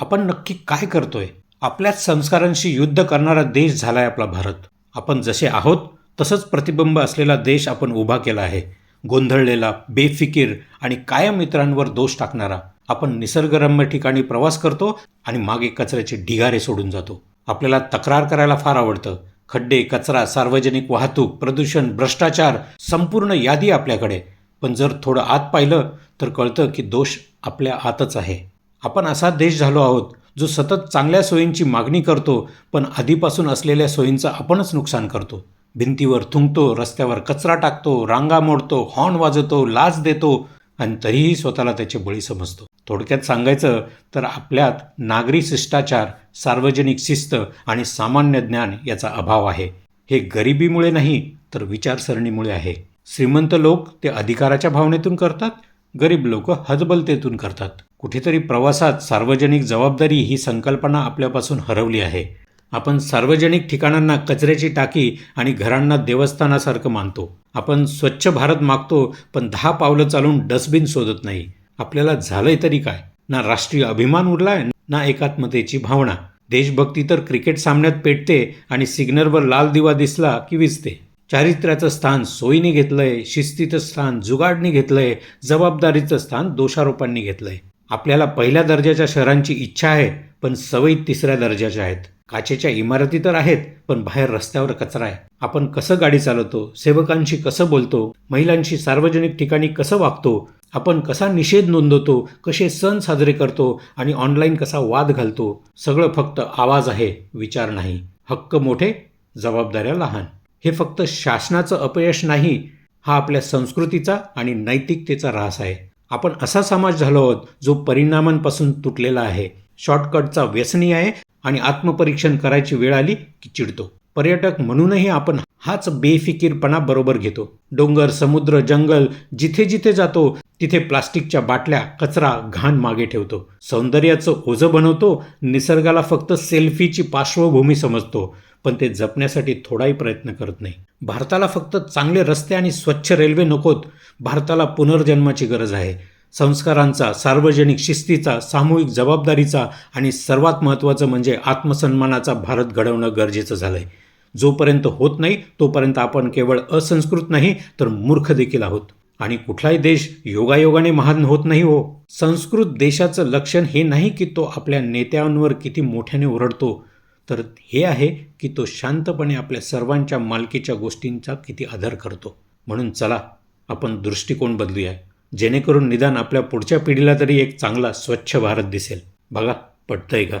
आपण नक्की काय करतोय? आपल्याच संस्कारांशी युद्ध करणारा देश झालाय आपला भारत. आपण जसे आहोत तसंच प्रतिबिंब असलेला देश आपण उभा केला आहे. गोंधळलेला बेफिकीर आणि कायम मित्रांवर दोष टाकणारा. आपण निसर्गरम्य ठिकाणी प्रवास करतो आणि मागे कचऱ्याचे ढिगारे सोडून जातो. आपल्याला तक्रार करायला फार आवडतं. खड्डे कचरा सार्वजनिक वाहतूक प्रदूषण भ्रष्टाचार संपूर्ण यादी आपल्याकडे. पण जर थोडं आत पाहिलं तर कळतं की दोष आपल्या आतच आहे. आपण असा देश झालो आहोत जो सतत चांगल्या सोयींची मागणी करतो पण आधीपासून असलेल्या सोयींचं आपणच नुकसान करतो. भिंतीवर थुंकतो रस्त्यावर कचरा टाकतो रांगा मोडतो हॉर्न वाजवतो लाच देतो आणि तरीही स्वतःला त्याचे बळी समजतो. थोडक्यात सांगायचं तर आपल्यात नागरी शिष्टाचार सार्वजनिक शिस्त आणि सामान्य ज्ञान याचा अभाव आहे. हे गरिबीमुळे नाही तर विचारसरणीमुळे आहे. श्रीमंत लोक ते अधिकाराच्या भावनेतून करतात गरीब लोक हजबलतेतून करतात. कुठेतरी प्रवासात सार्वजनिक जबाबदारी ही संकल्पना आपल्यापासून हरवली आहे. आपण सार्वजनिक ठिकाणांना कचऱ्याची टाकी आणि घरांना देवस्थानासारखं मानतो. आपण स्वच्छ भारत मागतो पण दहा पावलं चालून डस्टबिन शोधत नाही. आपल्याला झालंय तरी काय? ना राष्ट्रीय अभिमान उरलाय ना एकात्मतेची भावना. देशभक्ती तर क्रिकेट सामन्यात पेटते आणि सिग्नलवर लाल दिवा दिसला की विजते. चारित्र्याचं स्थान सोयीने घेतलंय शिस्तीचं स्थान जुगाडने घेतलंय जबाबदारीचं स्थान दोषारोपांनी घेतलंय. आपल्याला पहिल्या दर्जाच्या शहरांची इच्छा आहे पण सवयी तिसऱ्या दर्जाच्या आहेत. काचेच्या इमारती तर आहेत पण बाहेर रस्त्यावर कचरा आहे. आपण कसं गाडी चालवतो सेवकांशी कसं बोलतो महिलांशी सार्वजनिक ठिकाणी कसं वागतो आपण कसा निषेध नोंदवतो कसे सण साजरे करतो आणि ऑनलाईन कसा वाद घालतो सगळं फक्त आवाज आहे विचार नाही. हक्क मोठे जबाबदाऱ्या लहान. हे फक्त शासनाचं अपयश नाही हा आपल्या संस्कृतीचा आणि नैतिकतेचा ऱ्हास आहे. आपण असा समाज झालो आहोत जो परिणामांपासून तुटलेला आहे. शॉर्टकटचा व्यसनी आहे आणि आत्मपरीक्षण करायची वेळ आली की चिडतो. पर्यटक म्हणूनही आपण हाच बेफिकीरपणा बरोबर घेतो. डोंगर समुद्र जंगल जिथे जिथे जातो तिथे प्लास्टिकच्या बाटल्या कचरा घाण मागे ठेवतो. सौंदर्याचं ओझं बनवतो निसर्गाला फक्त सेल्फीची पार्श्वभूमी समजतो. पण ते जपण्यासाठी थोडाही प्रयत्न करत नाही. भारताला फक्त चांगले रस्ते आणि स्वच्छ रेल्वे नकोत भारताला पुनर्जन्माची गरज आहे. संस्कारांचा सार्वजनिक शिस्तीचा सामूहिक जबाबदारीचा आणि सर्वात महत्त्वाचं म्हणजे आत्मसन्मानाचा भारत घडवणं गरजेचं झालं आहे जोपर्यंत होत नाही तोपर्यंत आपण केवळ असंस्कृत नाही तर मूर्ख देखील आहोत. आणि कुठलाही देश योगायोगाने महान होत नाही हो. संस्कृत देशाचं लक्षण हे नाही की तो आपल्या नेत्यांवर किती मोठ्याने ओरडतो तर हे आहे की तो शांतपणे आपल्या सर्वांच्या मालकीच्या गोष्टींचा किती आदर करतो. म्हणून चला आपण दृष्टिकोन बदलूया. जेणेकरून निदान आपल्या पुढच्या पिढीला तरी एक चांगला स्वच्छ भारत दिसेल. बघा पटतंय का?